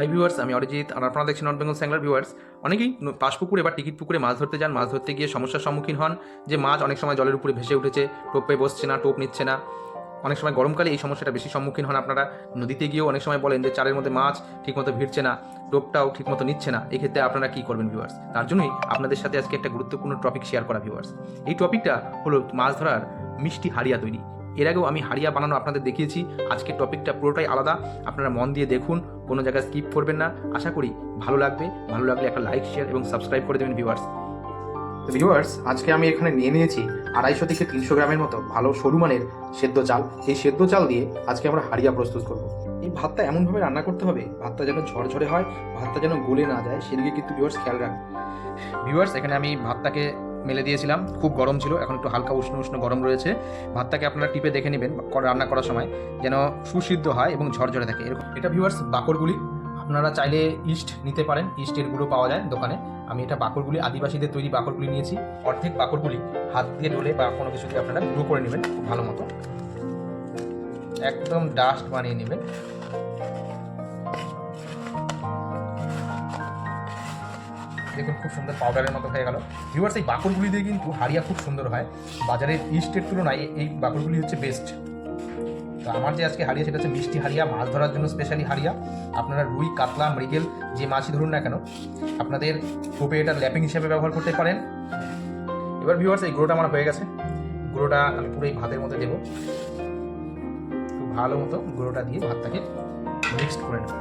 Hi viewers আমি অরিজিৎ, আর আপনারা দেখছেন নর্থ বেঙ্গল স্যাংলার ভিউয়ার্স অনেকেই ন- পাশ পুকুরে বা টিকিট পুকুরে মাছ ধরতে যান, মাছ ধরতে গিয়ে সমস্যার সম্মুখীন হন। যে মাছ অনেক সময় জলের উপরে ভেসে উঠেছে, টোপে বসছে না, টোপ নিচ্ছে না। অনেক সময় গরমকালে এই সমস্যাটা বেশি সম্মুখীন হন আপনারা। নদীতে গিয়েও অনেক সময় বলেন যে চারের মধ্যে মাছ ঠিকমতো ভিড়ছে না, টোপটাও ঠিকমতো নিচ্ছে না। এক্ষেত্রে আপনারা কী করবেন ভিউয়ার্স তার জন্যই আপনাদের সাথে আজকে একটা গুরুত্বপূর্ণ টপিক শেয়ার করা ভিউয়ার্স এই টপিকটা হলো মাছ ধরার মিষ্টি হারিয়া তৈরি। এর আগেও আমি হারিয়া বানানো আপনাদের দেখিয়েছি। আজকের টপিকটা পুরোটাই আলাদা। আপনারা মন দিয়ে দেখুন কোনো জায়গায় স্কিপ করবেন না। আশা করি ভালো লাগবে। ভালো লাগলে একটা লাইক শেয়ার এবং সাবস্ক্রাইব করে দেবেন ভিউয়ার্স তো ভিউয়ার্স আজকে আমি এখানে নিয়ে নিয়েছি আড়াইশো থেকে তিনশো গ্রামের মতো ভালো সরু মানের সেদ্ধ চাল। এই সেদ্ধ চাল দিয়ে আজকে আমরা হাড়িয়া প্রস্তুত করব। এই ভাতটা এমনভাবে রান্না করতে হবে ভাতটা যেন ঝরঝরে হয় ভাতটা যেন গলে না যায় সেদিকে কিন্তু ভিউয়ার্স খেয়াল রাখবে ভিউয়ার্স এখানে আমি ভাতটাকে মেলে দিয়েছিলাম। খুব গরম ছিল, এখন একটু হালকা উষ্ণ উষ্ণ গরম রয়েছে। ভাতটাকে আপনারা টিপে দেখে নেবেন রান্না করার সময়, যেন সুসিদ্ধ হয় এবং ঝরঝরে থাকে। এরকম এটা ভিউয়ার্স বাকরগুলি। আপনারা চাইলে ইস্ট নিতে পারেন, ইস্টের গুঁড়ো পাওয়া যায় দোকানে। আমি এটা বাকরগুলি, আদিবাসীদের তৈরি বাকরগুলি নিয়েছি। অর্ধেক বাকরগুলি হাত দিয়ে ডলে বা কোনো কিছু দিয়ে আপনারা গুঁড়ো করে নেবেন ভালো মতো। একদম ডাস্ট বানিয়ে নেবেন। দেখুন খুব সুন্দর পাউডারের মতো হয়ে গেল। ভিউয়ার্স এই বাকরগুলি দিয়ে কিন্তু হাড়িয়া খুব সুন্দর হয়। বাজারের ইস্টের তুলনায় এই বাকরগুলি হচ্ছে বেস্ট তো আমার যে আজকে হারিয়া সেটা হচ্ছে মিষ্টি হারিয়া মাছ ধরার জন্য স্পেশালি হারিয়া আপনারা রুই, কাতলা, মৃগেল, যে মাছই ধরুন না কেন, আপনাদের কোপে এটা ল্যাপিং হিসেবে ব্যবহার করতে পারেন। এবার ভিউয়ার্স এই গুঁড়োটা আমার হয়ে গেছে। গুঁড়োটা আমি পুরো এই ভাতের মধ্যে দেবো। খুব ভালো মতো গুঁড়োটা দিয়ে ভাতটাকে মিক্সড করে নেব।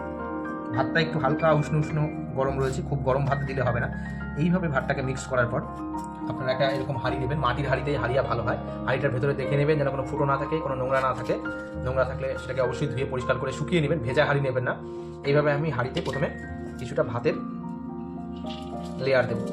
ভাতটা একটু হালকা উষ্ণ উষ্ণ গরম রয়েছে, খুব গরম ভাত দিলে হবে না। এইভাবে ভাতটাকে মিক্স করার পর আপনারা একটা এরকম হাঁড়ি নেবেন, মাটির হাঁড়িতেই হাঁড়িয়া ভালো হয়। হাঁড়িটার ভেতরে দেখে নেবেন যেন কোনো ফুটো না থাকে, কোনো নোংরা না থাকে। নোংরা থাকলে সেটাকে অবশ্যই ধুয়ে পরিষ্কার করে শুকিয়ে নেবেন, ভেজা হাঁড়ি নেবেন না। এইভাবে আমি হাঁড়িতে প্রথমে কিছুটা ভাতের লেয়ার দেবো।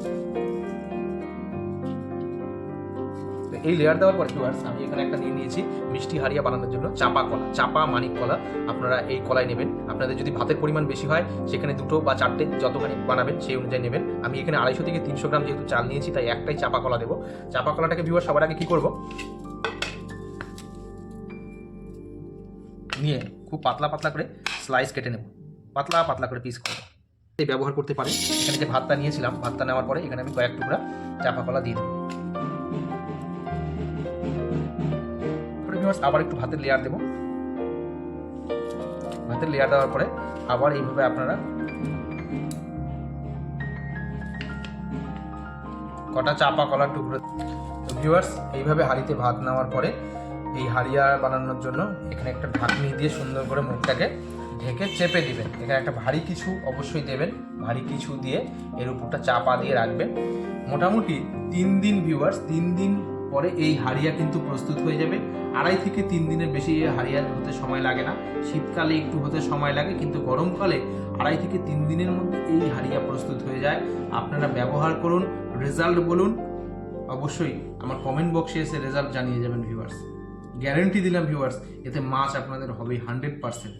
এই লেয়ার দেওয়ার পর ভিউয়ার্স আমি এখানে একটা নিয়ে নিয়েছি মিষ্টি হারিয়া বানানোর জন্য চাপা কলা, চাপা মানিক কলা। আপনারা এই কলাই নেবেন। আপনাদের যদি ভাতের পরিমাণ বেশি হয়, সেখানে দুটো বা চারটে যতখানি বানাবেন সেই অনুযায়ী নেবেন। আমি এখানে আড়াইশো থেকে তিনশো গ্রাম যেহেতু চাল নিয়েছি, তাই একটাই চাপা কলা দেবো। চাপা কলাটাকে ভিউয়ার সবার আগে কী করব? নিয়ে খুব পাতলা পাতলা করে স্লাইস কেটে নেব। পাতলা পাতলা করে পিস করব। ব্যবহার করতে পারেন। এখানে যে ভাতটা নিয়েছিলাম, ভাতটা নেওয়ার পরে এখানে আমি কয়েক টুকরা চাপা কলা দিয়ে দেবো। তারপরে আবার একটু ভাতের লেয়ার দেবো। ভাতের লেয়ার দেওয়ার পরে আবার এইভাবে আপনারা কটা চাপা কলার টুকরো ভিউয়ার্স এইভাবে হাঁড়িতে ভাত নেওয়ার পরে এই হাড়িয়া বানানোর জন্য এখানে একটা ঢাকনি দিয়ে সুন্দর করে মুখটাকে ঢেকে চেপে দিবেন। এখানে একটা ভারী কিছু অবশ্যই দেবেন। ভারী কিছু দিয়ে এর উপরটা চাপা দিয়ে রাখবেন। মোটামুটি তিন দিন ভিউয়ার্স তিন দিন পরে এই হাড়িয়া কিন্তু প্রস্তুত হয়ে যাবে। আড়াই থেকে তিন দিনের বেশি এই হাড়িয়া হতে সময় লাগে না। শীতকালে একটু হতে সময় লাগে, কিন্তু গরমকালে আড়াই থেকে তিন দিনের মধ্যে এই হাড়িয়া প্রস্তুত হয়ে যায়। আপনারা ব্যবহার করুন, রেজাল্ট বলুন। অবশ্যই আমার কমেন্ট বক্সে এসে রেজাল্ট জানিয়ে যাবেন, ভিউয়ার্স। গ্যারেন্টি দিলাম, ভিউয়ার্স, এতে মাছ আপনাদের হবে হান্ড্রেড পার্সেন্ট।